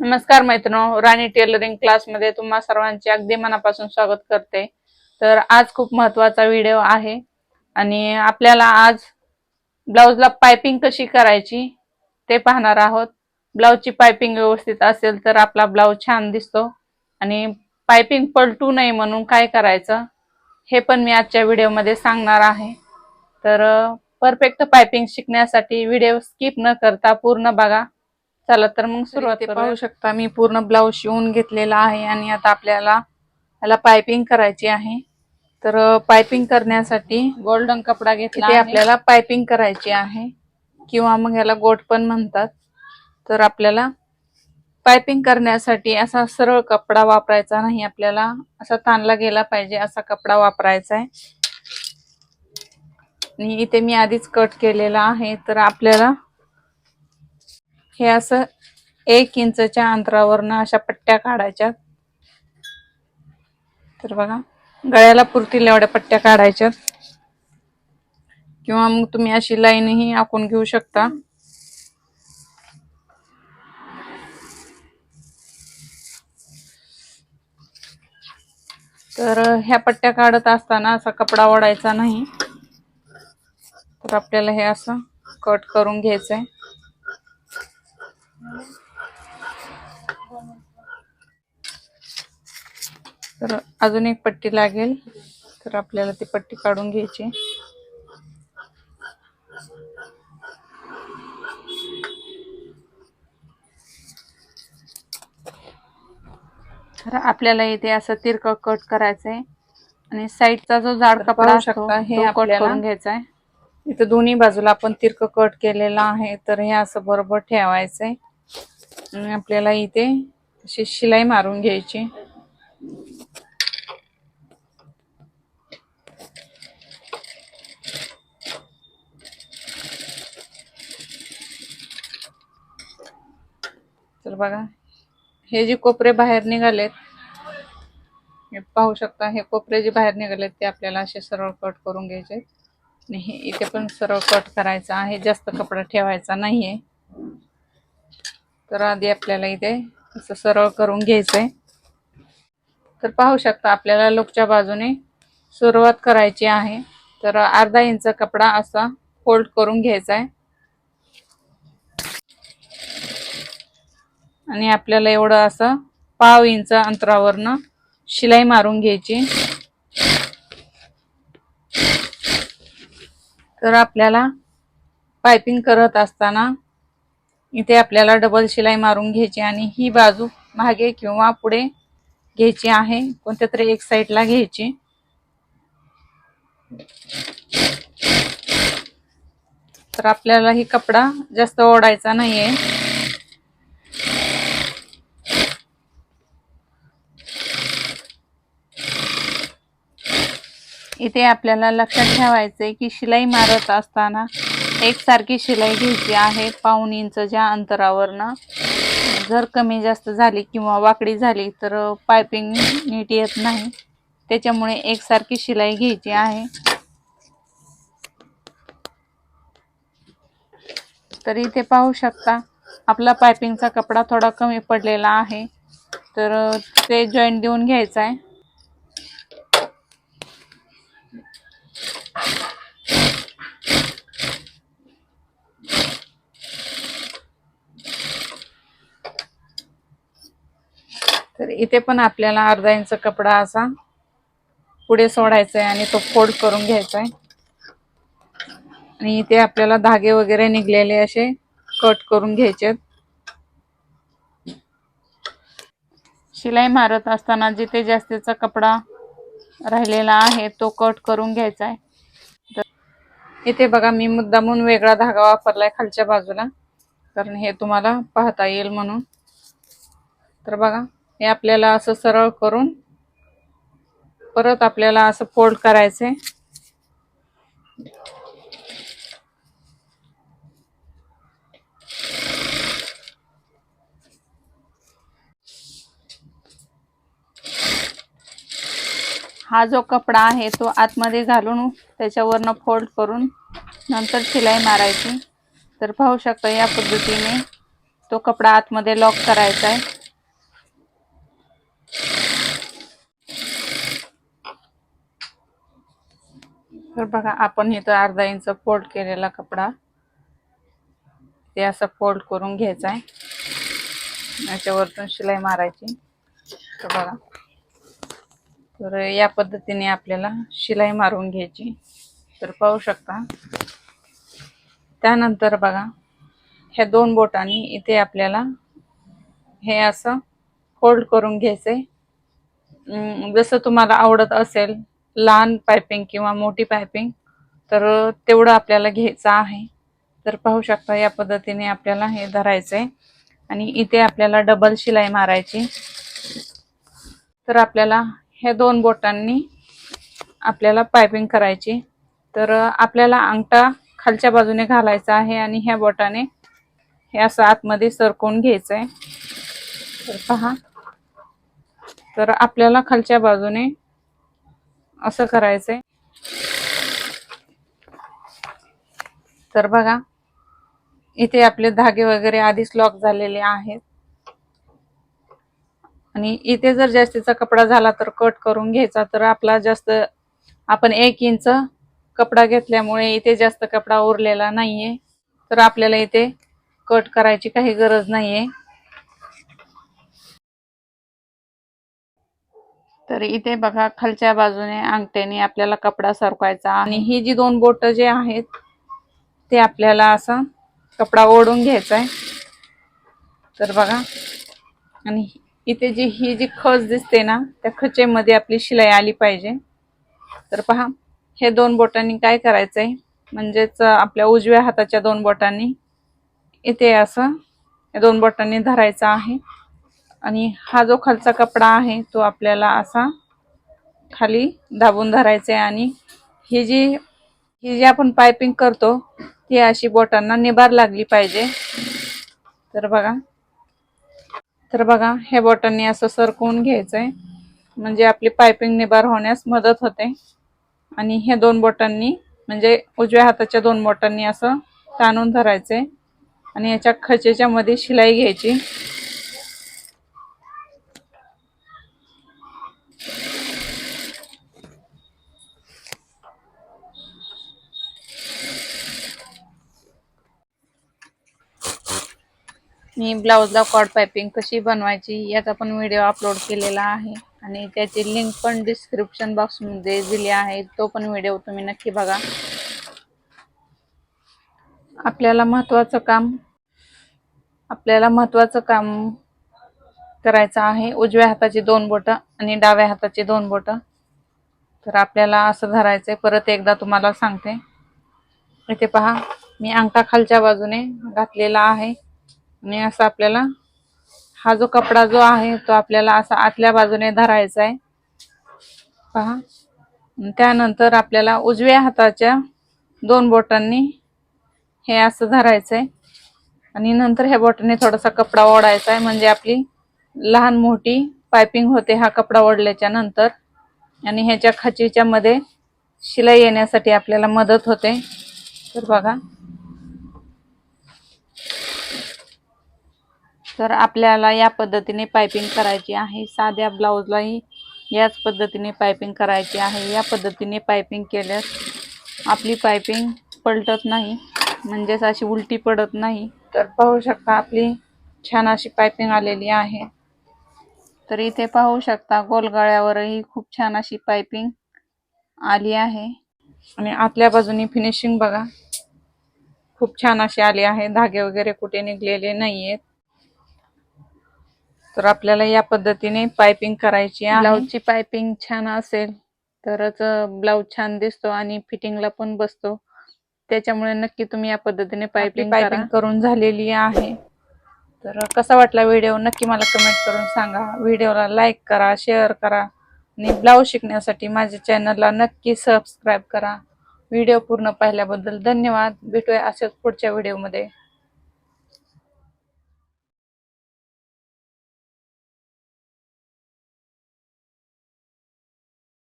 नमस्कार मैत्रिणो राणी टेलरिंग क्लासमध्ये तुम्हा सर्वांचे अगदी मनापासून स्वागत करते. तर आज खूप महत्त्वाचा व्हिडिओ आहे आणि आपल्याला आज ब्लाऊजला पायपिंग कशी करायची ते पाहणार आहोत. ब्लाउजची पायपिंग व्यवस्थित असेल तर आपला ब्लाऊज छान दिसतो आणि पायपिंग पलटू नये म्हणून काय करायचं हे पण मी आजच्या व्हिडिओमध्ये सांगणार आहे. तर परफेक्ट पायपिंग शिकण्यासाठी व्हिडिओ स्किप न करता पूर्ण बघा. चला तर मग सुरुवात पाहू शकता मी पूर्ण ब्लाऊज शिवून घेतलेला आहे आणि आता आपल्याला याला पायपिंग करायची आहे. तर पायपिंग करण्यासाठी गोल्डन कपडा घेतला. आपल्याला पायपिंग करायची आहे. किंवा मग याला गोट पण म्हणतात. तर आपल्याला पायपिंग करण्यासाठी असा सरळ कपडा वापरायचा नाही. आपल्याला असा ताणला गेला पाहिजे असा कपडा वापरायचा आहे. आणि इथे मी आधीच कट केलेला आहे. तर आपल्याला हे असं एक इंचच्या अंतरावरनं अशा पट्ट्या काढायच्या. तर बघा गळ्याला पुरतील एवढ्या पट्ट्या काढायच्यात किंवा मग तुम्ही अशी लाईनही आखून घेऊ शकता. तर ह्या पट्ट्या काढत असताना असा कपडा ओढायचा नाही. तर आपल्याला हे असं कट करून घ्यायचंय. तर अजून एक पट्टी लागेल. तर आपल्याला ती पट्टी काढून घ्यायची. तर आपल्याला इथे असं तिरक कट करायचंय. आणि साईडचा जो जाड कपडा शकता, हे कट करून घ्यायचा आहे इथं दोन्ही बाजूला आपण तिरक कट केलेला आहे तर हे असं बरोबर ठेवायचंय. आणि आपल्याला इथे अशी शिलाई मारून घ्यायची. तर बघा हे जे कोपरे बाहेर निघालेत हे पाहू शकता हे कोपरे जे बाहेर निघालेत ते आपल्याला असे सरळ कट करून घ्यायचे आणि हे इथे पण सरळ कट करायचा आहे जास्त कपडा ठेवायचा नाहीये. तर आधी आपल्याला इथे असं सरळ करून घ्यायचंय. तर पाहू शकता आपल्याला लोकच्या बाजूने सुरुवात करायची आहे. तर अर्धा इंच कपडा असा फोल्ड करून घ्यायचा आहे आणि आपल्याला एवढं असं पाव इंच अंतरावरनं शिलाई मारून घ्यायची. तर आपल्याला पायपिंग करत असताना इथे आपल्याला डबल शिलाई मारून घ्यायची आणि ही बाजू मागे किंवा पुढे घ्यायची आहे. कोणत्या तरी एक साईडला घ्यायची. तर आपल्याला ही कपडा जास्त ओढायचा नाहीये. इथे आपल्याला लक्षात ठेवायचंय की शिलाई मारत असताना एकसारखी शिलाई घ्यायची आहे. पाऊन इंचच्या अंतरावरनं जर कमी जास्त झाली किंवा वाकडी झाली तर पायपिंग नीट येत नाही. त्याच्यामुळे एकसारखी शिलाई घ्यायची आहे. तर इथे पाहू शकता आपला पायपिंगचा कपडा थोडा कमी पडलेला आहे. तर ते जॉईंट देऊन घ्यायचं आहे. तर इथे पण आपल्याला अर्धा इंच कपडा असा पुढे सोडायचा आहे आणि तो फोल्ड करून घ्यायचा आहे आणि इथे आपल्याला धागे वगैरे निघलेले असे कट करून घ्यायचे शिलाई मारत असताना जिथे जास्तीचा कपडा राहिलेला आहे तो कट करून घ्यायचा आहे तर इथे बघा मी मुद्दामून वेगळा धागा वापरलाय खालच्या बाजूला. कारण हे तुम्हाला पाहता येईल म्हणून. तर बघा हे आपल्याला असं सरळ करून परत आपल्याला असं फोल्ड करायचे हा जो कपडा आहे तो आतमध्ये घालून त्याच्यावरनं फोल्ड करून नंतर शिलाई मारायची. तर पाहू शकता या पद्धतीने तो कपडा आतमध्ये लॉक करायचा आहे. तर बघा आपण इथं अर्धा इंच फोल्ड केलेला कपडा. ते असं फोल्ड करून घ्यायचा आहे. याच्यावरतून शिलाई मारायची. तर बघा. तर या पद्धतीने आपल्याला शिलाई मारून घ्यायची. तर पाहू शकता. त्यानंतर बघा ह्या दोन बोटांनी इथे आपल्याला हे असं फोल्ड करून घ्यायचं आहे जसं तुम्हाला आवडत असेल लहान पायपिंग किंवा मोठी पायपिंग तर तेवढं आपल्याला घ्यायचं आहे. तर पाहू शकता या पद्धतीने आपल्याला हे धरायचंय. आणि इथे आपल्याला डबल शिलाई मारायची. तर आपल्याला ह्या दोन बोटांनी आपल्याला पायपिंग करायची. तर आपल्याला अंगठा खालच्या बाजूने घालायचा आहे आणि ह्या बोटाने हे असं आतमध्ये सरकवून घ्यायचंय. तर पहा. तर आपल्याला खालच्या बाजूने असं करायचंय. तर बघा इथे आपले धागे वगैरे आधीच लॉक झालेले आहेत. आणि इथे जर जास्तीचा कपडा झाला तर कट करून घ्यायचा. तर आपला जास्त आपण एक इंच कपडा घेतल्यामुळे इथे जास्त कपडा उरलेला नाहीये. तर आपल्याला इथे कट करायची काही गरज नाहीये. तर इथे बघा खालच्या बाजूने अंगठ्याने आपल्याला कपडा सरकवायचा. आणि ही जी दोन बोट जे आहेत ते आपल्याला असं कपडा ओढून घ्यायचा आहे. तर बघा आणि इथे जी ही जी खच दिसते ना त्या खचेमध्ये आपली शिलाई आली पाहिजे. तर पहा हे दोन बोटांनी काय करायचंय? म्हणजेच आपल्या उजव्या हाताच्या दोन बोटांनी इथे असं या दोन बोटांनी धरायचं आहे. आणि हा जो खालचा कपडा आहे तो आपल्याला असा खाली दाबून धरायचा आहे आणि ही जी ही जी आपण पायपिंग करतो ती अशी बोटांना निबार लागली पाहिजे. तर बघा. तर बघा हे बोटांनी असं सरकवून घ्यायचं आहे म्हणजे आपली पायपिंग निभार होण्यास मदत होते. आणि हे दोन बोटांनी म्हणजे उजव्या हाताच्या दोन बोटांनी असं ताणून धरायचंय. आणि याच्या खचेच्या मध्ये शिलाई घ्यायची. मी ब्लाऊजला कॉड पायपिंग कशी बनवायची याचा पण व्हिडिओ अपलोड केलेला आहे. आणि त्याची लिंक पण डिस्क्रिप्शन बॉक्समध्ये दिली आहे. तो पण व्हिडिओ तुम्ही नक्की बघा. आपल्याला महत्त्वाचं काम आपल्याला महत्त्वाचं काम करायचं आहे. उजव्या हाताची दोन बोटं आणि डाव्या हाताची दोन बोटं. तर आपल्याला असं धरायचं आहे परत एकदा तुम्हाला सांगते. इथे पहा मी अंगठा खालच्या बाजूने घातलेला आहे. आणि असं आपल्याला हा जो कपडा जो आहे तो आपल्याला असा आतल्या बाजूने धरायचा आहे. पहा. त्यानंतर आपल्याला उजव्या हाताच्या दोन बोटांनी हे असं धरायचं आहे आणि नंतर ह्या बोटाने थोडासा कपडा ओढायचा आहे. म्हणजे आपली लहान मोठी पायपिंग होते हा कपडा ओढल्याच्या नंतर. आणि ह्याच्या खाचीच्या मध्ये शिलाई येण्यासाठी आपल्याला मदत होते. तर बघा. तर आपल्याला या पद्धतीने पायपिंग करायची आहे. साध्या ब्लाऊजलाही याच पद्धतीने पायपिंग करायची आहे. या पद्धतीने पायपिंग केल्यास आपली पायपिंग पलटत नाही म्हणजेच अशी उलटी पडत नाही. तर पाहू शकता आपली छान अशी पायपिंग आलेली आहे. तर इथे पाहू शकता गोलगाळ्यावरही खूप छान अशी पायपिंग आली आहे. आणि आतल्या बाजूनी फिनिशिंग बघा. खूप छान अशी आली आहे. धागे वगैरे कुठे निघलेले आहेत तर आपल्याला या पद्धतीने पायपिंग करायची आहे. ब्लाऊजची पायपिंग छान असेल तरच ब्लाऊज छान दिसतो आणि फिटिंगला पण बसतो. त्याच्यामुळे नक्की तुम्ही या पद्धतीने पायपिंग पायपिंग करून झालेली आहे. तर कसा वाटला व्हिडिओ नक्की मला कमेंट करून सांगा. व्हिडिओला लाईक करा शेअर करा आणि ब्लाऊज शिकण्यासाठी माझ्या चॅनलला नक्की सबस्क्राईब करा. व्हिडिओ पूर्ण पाहिल्याबद्दल धन्यवाद. भेटूया अशाच पुढच्या व्हिडिओमध्ये.